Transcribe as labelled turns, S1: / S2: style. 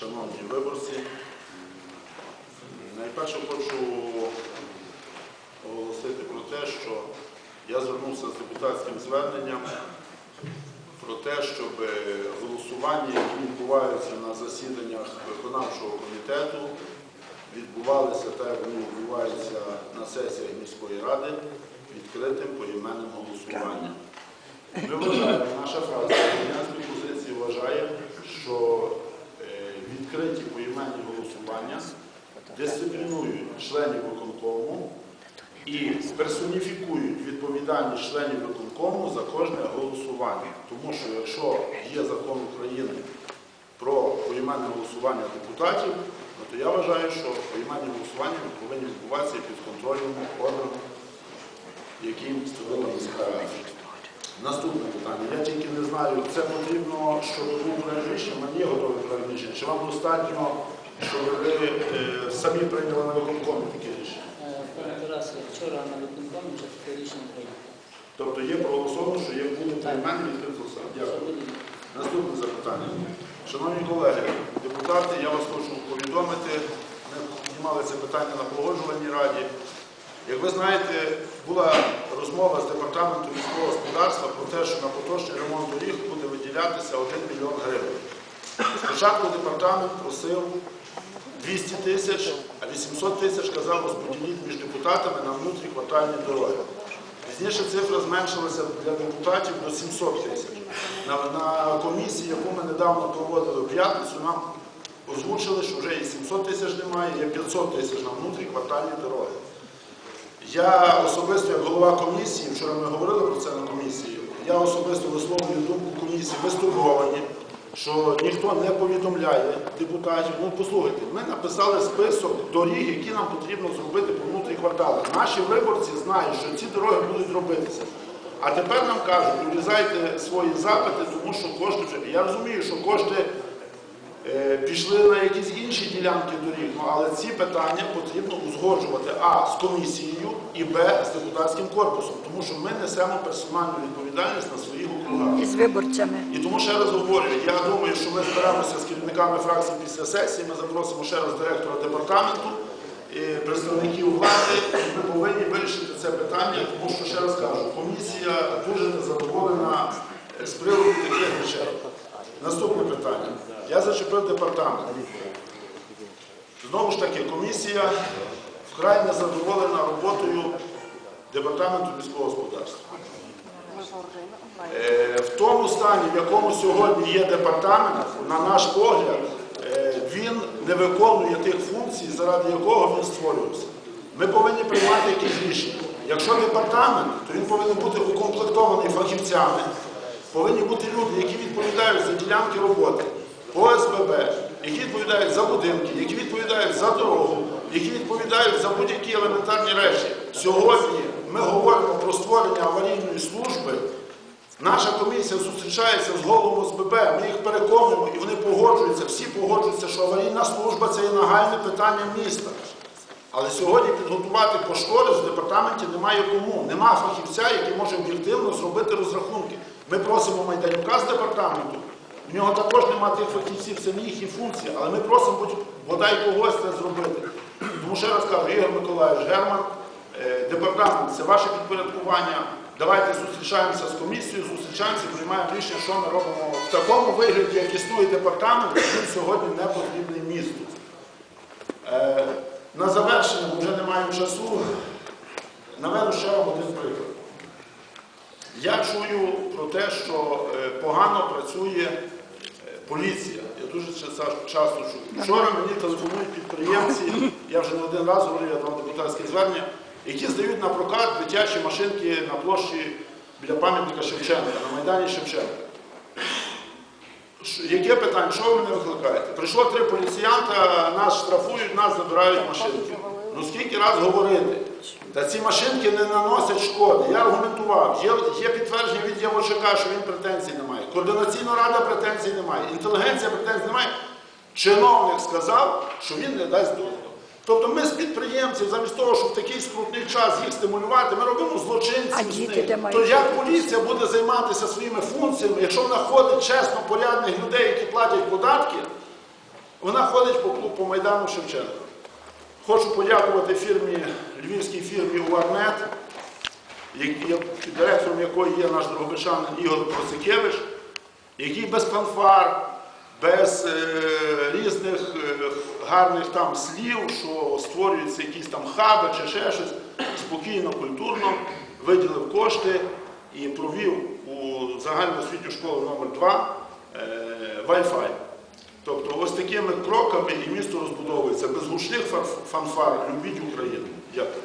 S1: Шановні виборці, найперше хочу оголосити про те, що я звернувся з депутатським зверненням про те, щоб голосування, які відбуваються на засіданнях виконавчого комітету, відбувалися так, як вони відбуваються на сесіях міської ради відкритим поіменним голосуванням. Ми вважаємо, наша фракція позиції вважає, що відкриті поіменні голосування дисциплінують членів виконкому і персоніфікують відповідальність членів виконкому за кожне голосування. Тому що якщо є закон України про поіменне голосування депутатів, ну, то я вважаю, що поіменні голосування повинні відбуватися під контролем органу, яким створила міська. Наступне питання. Я тільки не знаю, це потрібно, щоб був проект рішення, в мене є готовий проект рішення. Чи вам достатньо, щоб ви е, самі прийняли на виконкомі таке рішення?
S2: Е, Пане Тарасе, вчора на виконкомі вже таке рішення прийнято.
S1: Тобто є проголосовано, що є буде
S2: Так.
S1: поіменне відкрите голосування. Дякую. Наступне запитання. Шановні колеги, депутати, я вас хочу повідомити, ми піднімали це питання на погоджувальній раді. Як ви знаєте, була розмова з департаментом міського господарства про те, що на поточний ремонт доріг буде виділятися 1 мільйон гривень. Спочатку департамент просив 200 тисяч, а 800 тисяч казав розподіліть між депутатами на внутріквартальні дороги. Пізніше цифра зменшилася для депутатів до 700 тисяч. На, на комісії, яку ми недавно проводили в п'ятницю, нам озвучили, що вже і 700 тисяч немає, є 500 тисяч на внутріквартальні дороги. Я особисто, як голова комісії, вчора ми говорили про це на комісії, я особисто висловлюю думку комісії, ми стурбовані, що ніхто не повідомляє депутатів. Ну, послухайте, ми написали список доріг, які нам потрібно зробити по внутрі кварталах. Наші виборці знають, що ці дороги будуть робитися. А тепер нам кажуть, урізайте свої запити, тому що кошти. Я розумію, що кошти пішли на якісь інші ділянки доріг, ну, але ці питання потрібно узгоджувати А з комісією і Б з депутатським корпусом, тому що ми несемо персональну відповідальність на своїх округах.
S3: І з виборцями.
S1: І тому ще раз говорю, я думаю, що ми зберемося з керівниками фракції після сесії, ми запросимо ще раз директора департаменту, представників влади, ми повинні вирішити це питання, тому що, ще раз кажу, комісія дуже незадоволена е, з приводу таких речей. Наступне питання. Я зачепив департамент. Знову ж таки, комісія вкрай незадоволена роботою департаменту міського господарства. Е, В тому стані, в якому сьогодні є департамент, на наш погляд, е, він не виконує тих функцій, заради якого він створювався. Ми повинні приймати якісь рішення. Якщо департамент, то він повинен бути укомплектований фахівцями, повинні бути люди, які відповідають за ділянки роботи по СББ, які відповідають за будинки, які відповідають за дорогу, які відповідають за будь-які елементарні речі. Сьогодні ми говоримо про створення аварійної служби. Наша комісія зустрічається з головами ОСББ, ми їх переконуємо і вони погоджуються, всі погоджуються, що аварійна служба це є нагальне питання міста. Але сьогодні підготувати кошторис в департаменті немає кому. Нема фахівця, який може об'єктивно зробити розрахунки. Ми просимо Майданюка з департаменту. У нього також немає тих фахівців, це не їхні функції, але ми просимо бодай когось це зробити. Тому ще раз кажу, Ігор Миколаївич, Герман, е, департамент це ваше підпорядкування. Давайте зустрічаємося з комісією, зустрічаємося, і приймаємо рішення, що ми робимо в такому вигляді, як існує департамент, він сьогодні не потрібний місту. Е, На завершення, бо вже не маємо часу, наведу ще вам один приклад. Я чую про те, що е, погано працює е, поліція. Я дуже часто чую. Вчора мені телефонують підприємці, я вже не один раз говорив, я дав депутатське звернення, які здають на прокат дитячі машинки на площі біля пам'ятника Шевченка, на Майдані Шевченка. Яке питання? Що ви мене викликаєте? Прийшло три поліціянта, нас штрафують, нас забирають машинки. Ну скільки раз говорити? Та ці машинки не наносять шкоди. Я аргументував. Є, є підтвердження від Явочака, що він претензій не має. Координаційна рада претензій немає. Інтелігенція претензій немає. Чиновник сказав, що він не дасть дозволу. Тобто ми з підприємців, замість того, щоб в такий скрутний час їх стимулювати, ми робимо злочинців з них. То як поліція буде займатися своїми функціями, якщо вона ходить чесно порядних людей, які платять податки, Вона ходить по, по Майдану Шевченка. Хочу подякувати фірмі, львівській фірмі УАРНЕТ, директором якої є наш другобичан Ігор Просикевич, який без фанфар, без е, різних е, гарних там слів, що створюються якісь там хаби чи ще щось, спокійно, культурно виділив кошти і провів у загальноосвітню школу номер 2 е, Wi-Fi. Тобто ось такими кроками і місто розбудовується без гучних фан- фанфар. Любіть Україну. Дякую.